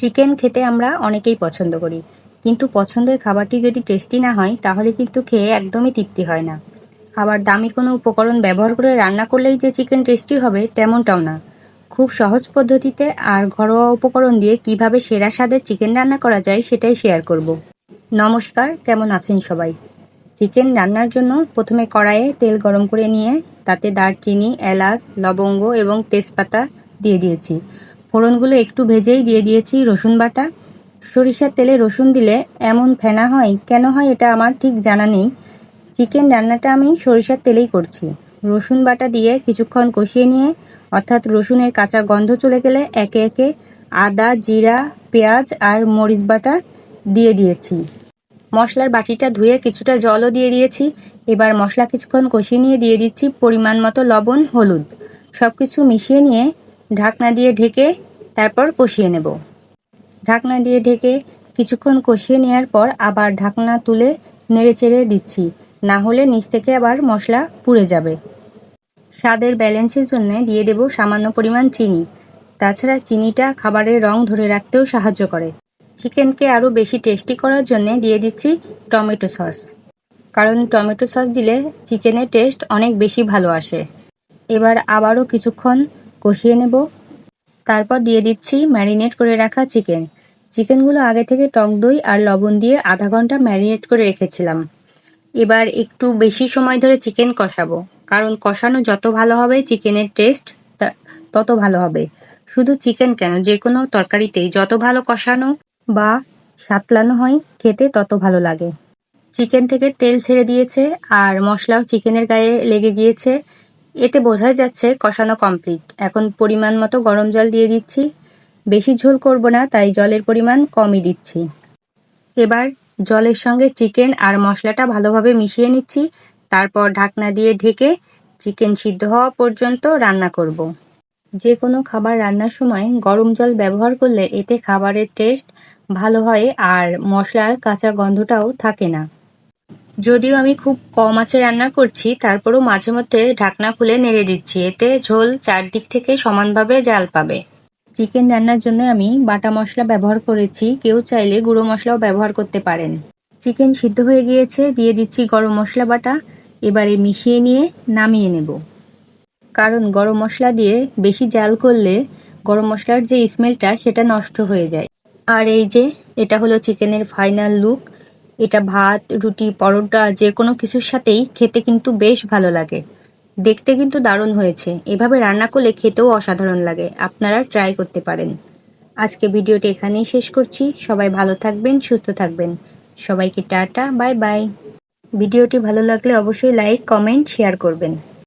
Chicken খেতে আমরা অনেকেই পছন্দ করি। কিন্তু পছন্দের খাবারটি যদি টেস্টি না হয়, তাহলে কিন্তু খেয়ে একদমই তৃপ্তি হয় না। আবার দামি কোনো উপকরণ ব্যবহার করে রান্না করলেই যে চিকেন টেস্টি হবে, তেমনটাও না। খুব সহজ পদ্ধতিতে আর ঘরোয়া উপকরণ দিয়ে কীভাবে সেরা স্বাদের চিকেন রান্না করা যায়, সেটাই শেয়ার করব। নমস্কার, কেমন আছেন সবাই? চিকেন রান্নার জন্য প্রথমে কড়াইয়ে তেল গরম করে নিয়ে তাতে দারচিনি, এলাচ, লবঙ্গ এবং তেজপাতা দিয়ে দিয়েছি। ফোড়নগুলো একটু ভেজেই দিয়ে দিয়েছি রসুন বাটা। সরিষার তেলে রসুন দিলে এমন ফেনা হয়, কেন হয় এটা আমার ঠিক জানা নেই। চিকেন রান্নাটা আমি সরিষার তেলেই করছি। রসুন বাটা দিয়ে কিছুক্ষণ কষিয়ে নিয়ে, অর্থাৎ রসুনের কাঁচা গন্ধ চলে গেলে একে একে আদা, জিরা, পেঁয়াজ আর মরিচ বাটা দিয়ে দিয়েছি। মশলার বাটিটা ধুয়ে কিছুটা জলও দিয়ে দিয়েছি। এবার মশলা কিছুক্ষণ কষিয়ে নিয়ে দিয়ে দিচ্ছি পরিমাণ মতো লবণ, হলুদ। সব কিছু মিশিয়ে নিয়ে ঢাকনা দিয়ে ঢেকে তারপর কষিয়ে নেব। ঢাকনা দিয়ে ঢেকে কিছুক্ষণ কষিয়ে নেওয়ার পর আবার ঢাকনা তুলে নেড়ে চেড়ে দিচ্ছি, না হলে নিচ থেকে আবার মশলা পুড়ে যাবে। স্বাদের ব্যালেন্সের জন্য দিয়ে দেব সামান্য পরিমাণ চিনি। তাছাড়া চিনিটা খাবারের রং ধরে রাখতেও সাহায্য করে। চিকেনকে আরও বেশি টেস্টি করার জন্য দিয়ে দিচ্ছি টমেটো সস। কারণ টমেটো সস দিলে চিকেনের টেস্ট অনেক বেশি ভালো আসে। এবার আবারও কিছুক্ষণ কষিয়ে নেব। তারপর দিয়ে দিচ্ছি ম্যারিনেট করে রাখা চিকেন। চিকেনগুলো আগে থেকে টক দই আর লবণ দিয়ে আধা ঘণ্টা ম্যারিনেট করে রেখেছিলাম। এবার একটু বেশি সময় ধরে চিকেন কষাবো, কারণ কষানো যত ভালো হবে চিকেনের টেস্ট তত ভালো হবে। শুধু চিকেন কেন, যে কোনো তরকারিতেই যত ভালো কষানো বা সাতলানো হয়, খেতে তত ভালো লাগে। চিকেন থেকে তেল ছেড়ে দিয়েছে, আর মশলাও চিকেনের গায়ে লেগে গিয়েছে। এতে বোঝাই যাচ্ছে কষানো কমপ্লিট এখন পরিমাণ মতো গরম জল দিয়ে দিচ্ছি। বেশি ঝোল করব না, তাই জলের পরিমাণ কমই দিচ্ছি। এবার জলের সঙ্গে চিকেন আর মশলাটা ভালোভাবে মিশিয়ে নিচ্ছি। তারপর ঢাকনা দিয়ে ঢেকে চিকেন সিদ্ধ হওয়া পর্যন্ত রান্না করব। যে কোনো খাবার রান্নার সময় গরম জল ব্যবহার করলে এতে খাবারের টেস্ট ভালো হয় আর মশলার কাঁচা গন্ধটাও থাকে না। যদিও আমি খুব কম আঁচে রান্না করছি, তারপরও মাঝে মধ্যে ঢাকনা খুলে নেড়ে দিচ্ছি। এতে ঝোল চারদিক থেকে সমানভাবে জাল পাবে। চিকেন রান্নার জন্য আমি বাটা মশলা ব্যবহার করেছি, কেউ চাইলে গুঁড়ো মশলাও ব্যবহার করতে পারেন। চিকেন সিদ্ধ হয়ে গিয়েছে, দিয়ে দিচ্ছি গরম মশলা বাটা। এবারে মিশিয়ে নিয়ে নামিয়ে নেব। কারণ গরম মশলা দিয়ে বেশি জাল করলে গরম মশলার যে স্মেলটা, সেটা নষ্ট হয়ে যায়। আর এই যে, এটা হলো চিকেনের ফাইনাল লুক। এটা ভাত, রুটি, পরোটা যে কোনো কিছুর সাথেই খেতে কিন্তু বেশ ভালো লাগে। দেখতে কিন্তু দারুণ হয়েছে। এভাবে রান্না করলে খেতেও অসাধারণ লাগে। আপনারা ট্রাই করতে পারেন। আজকে ভিডিওটি এখানেই শেষ করছি। সবাই ভালো থাকবেন, সুস্থ থাকবেন। সবাইকে টাটা, বাই বাই। ভিডিওটি ভালো লাগলে অবশ্যই লাইক, কমেন্ট, শেয়ার করবেন।